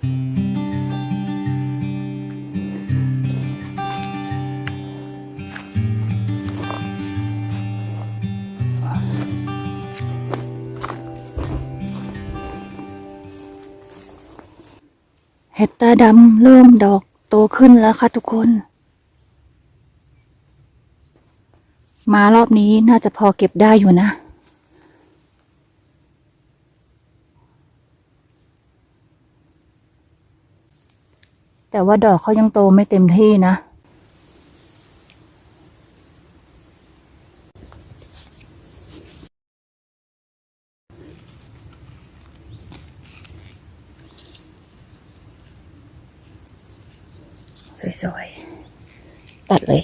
เห็ดตาดำเริ่มดอกโตขึ้นแล้วค่ะทุกคน มารอบนี้น่าจะพอเก็บได้อยู่นะ แต่ว่าดอกเขายังโตไม่เต็มที่นะ สวยๆ ตัดเลย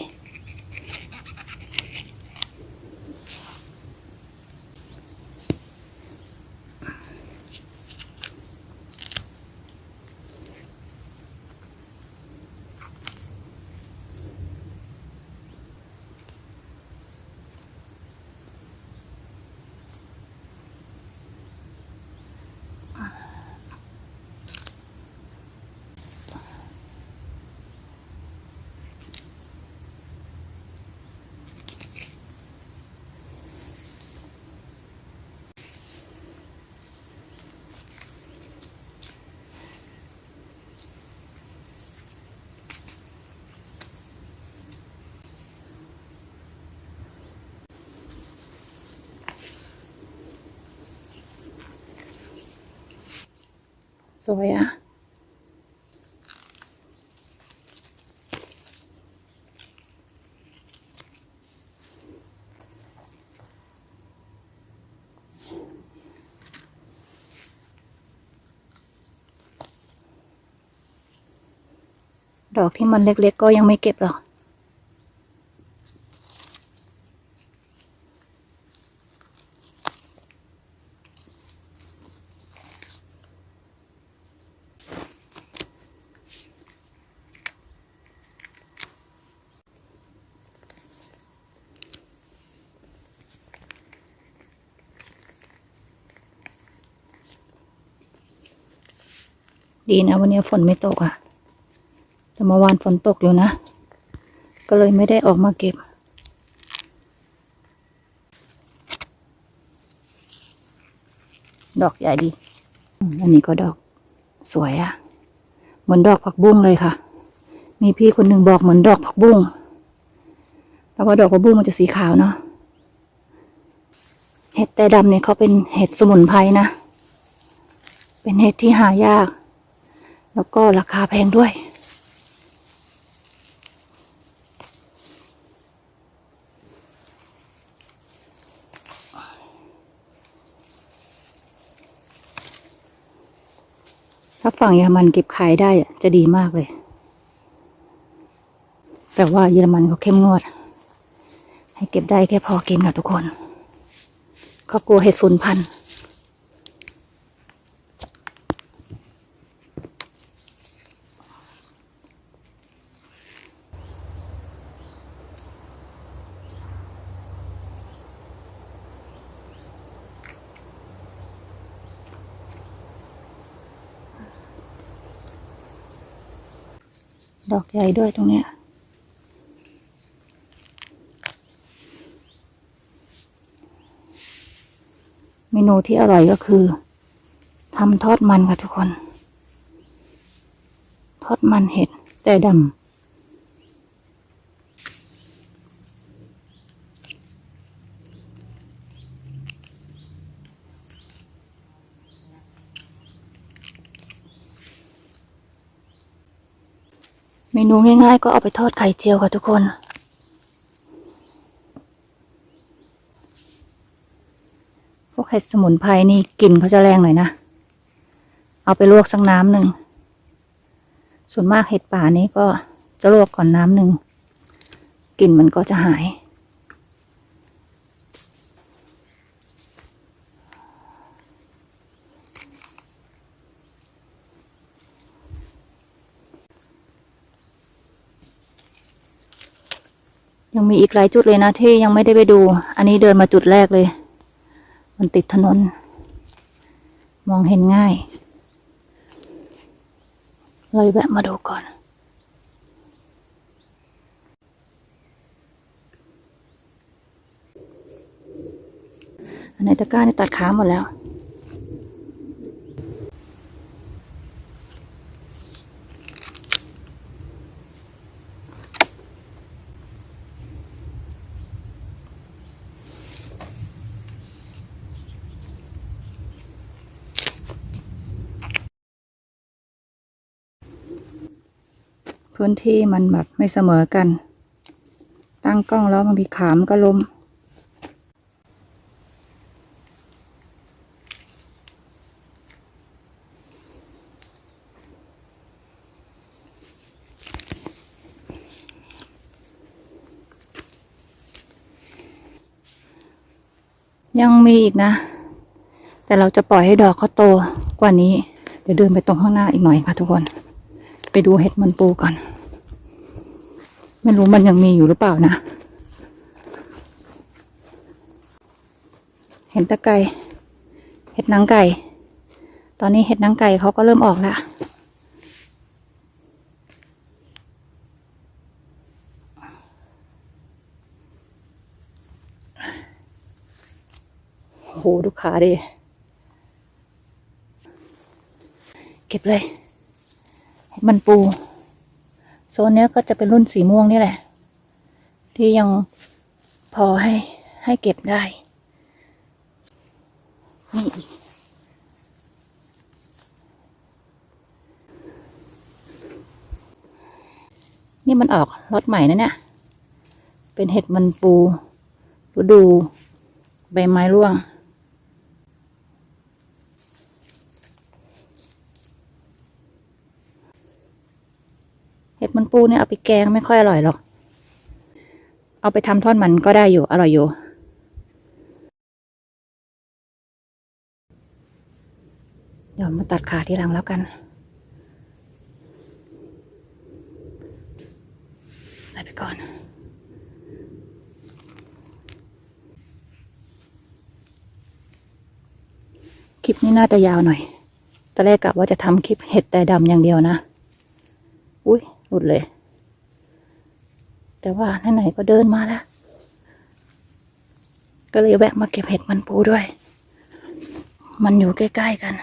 สวยอะดอกที่มันเล็กๆก็ยังไม่เก็บหรอก ดีนะวันนี้ฝนไม่ตกอะ่ะ แต่เมื่อวานฝนตกอยู่นะ ก็เลยไม่ได้ออกมาเก็บ ดอกใหญ่ดี อันนี้ก็ดอกสวยอะ่ะ เหมือนดอกผักบุ้งเลยค่ะ มีพี่คนหนึ่งบอกเหมือนดอกผักบุ้งแต่ว่าดอกผักบุ้งมันจะสีขาวเนาะ เห็ดแต่ดำเนี่ยเขาเป็นเห็ดสมุนไพรนะ เป็นเห็ดที่หายาก แล้วก็ราคาแพงด้วย ถ้าฝั่งเยอรมันเก็บขายได้จะดีมากเลย แต่ว่าเยอรมันเขาเข้มงวด ให้เก็บได้แค่พอกินค่ะทุกคนเขากลัวเห็ดสูญพันธุ์ ดอกใหญ่ด้วยตรงเนี้ยเมนูที่อร่อยก็คือทำทอดมันค่ะทุกคน ทอดมันเห็ดแต่ดำ เมนูง่ายๆ ก็เอาไปทอดไข่เจียวค่ะทุกคน พวกเห็ดสมุนไพรนี่กลิ่นเขาจะแรงหน่อยนะ เอาไปลวกสักน้ำหนึ่ง ส่วนมากเห็ดป่านี้ก็จะลวกก่อนน้ำหนึ่ง กลิ่นมันก็จะหาย ยังมีอีกหลายจุดเลยนะที่ยังไม่ได้ไปดู อันนี้เดินมาจุดแรกเลย มันติดถนน มองเห็นง่าย เลยแวะมาดูก่อน อันไหนตะกร้านี่ตัดขาหมดแล้ว พื้นที่มันแบบไม่เสมอกัน ตั้งกล้องแล้วบางทีขามก็ล้มยังมีอีกนะ แต่เราจะปล่อยให้ดอกเขาโตกว่านี้ เดี๋ยวเดินไปตรงข้างหน้าอีกหน่อยค่ะทุกคน ไปดูเห็ดมันปูก่อน ไม่รู้มันยังมีอยู่หรือเปล่านะ เห็นตะไคร้เห็ดนางไก่ ตอนนี้เห็ดนางไก่เขาก็เริ่มออกแล้วโอ้โหดูขาดิ เก็บเลย เห็ดมันปู โซนนี้ก็จะเป็นรุ่นสีม่วงนี่แหละ ที่ยังพอให้ให้เก็บได้นี่อีกนี่มันออกรสใหม่นะเนี่ย เป็นเห็ดมันปูฤดู ใบไม้ร่วง เห็ด มันปูเนี่ยเอาไปแกงไม่ค่อยอร่อยหรอก เอาไปทำทอดมันก็ได้อยู่ อร่อยอยู่ เดี๋ยวมาตัดขาทีหลังแล้วกัน ใส่ไปก่อนคลิปนี้น่าจะยาวหน่อยตอนแรกกะว่าจะทำคลิปเห็ดแต่ดำอย่างเดียวนะ อุ้ย หลุดเลย แต่ว่าไหนๆก็เดินมาแล้ว ก็เลยแวะมาเก็บเห็ดมันปูด้วย มันอยู่ใกล้ ๆ กัน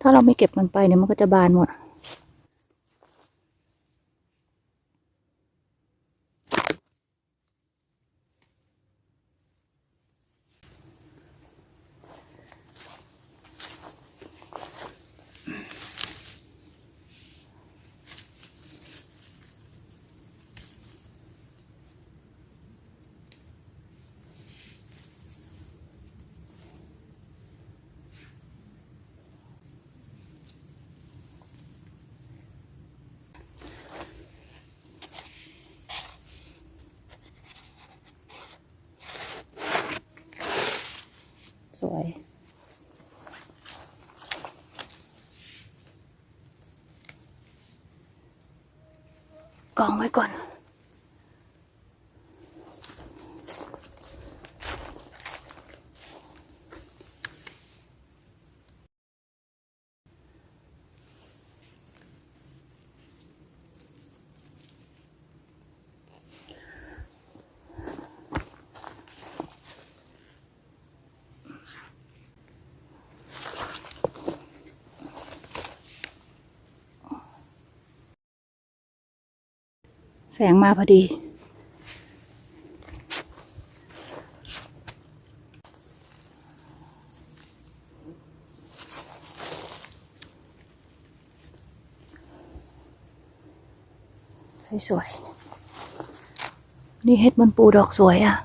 ถ้าเราไม่เก็บมันไปเนี่ยมันก็จะบานหมด สวย กองไว้ก่อน แสงมาพอดี สวยๆนี่เฮ็ดมันปูดอกสวยอะ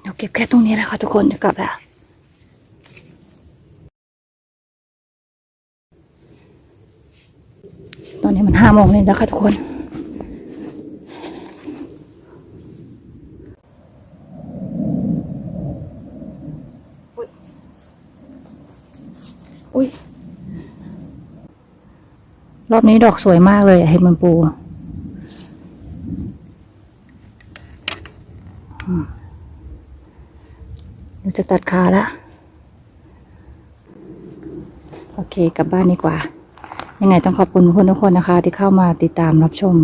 เดี๋ยวเก็บ แค่ตรงนี้แหละค่ะทุกคนจะกลับแล้วตอนนี้มันห้าโมงเลยแล้วค่ะทุกคน อุ้ย รอบนี้ดอกสวยมากเลยเห็ดมันปูอืม จะตัดขาละโอเคกลับบ้านดีกว่า ยังไงต้องขอบคุณทุกคนทุกคนนะคะ ที่เข้ามาติดตามรับชม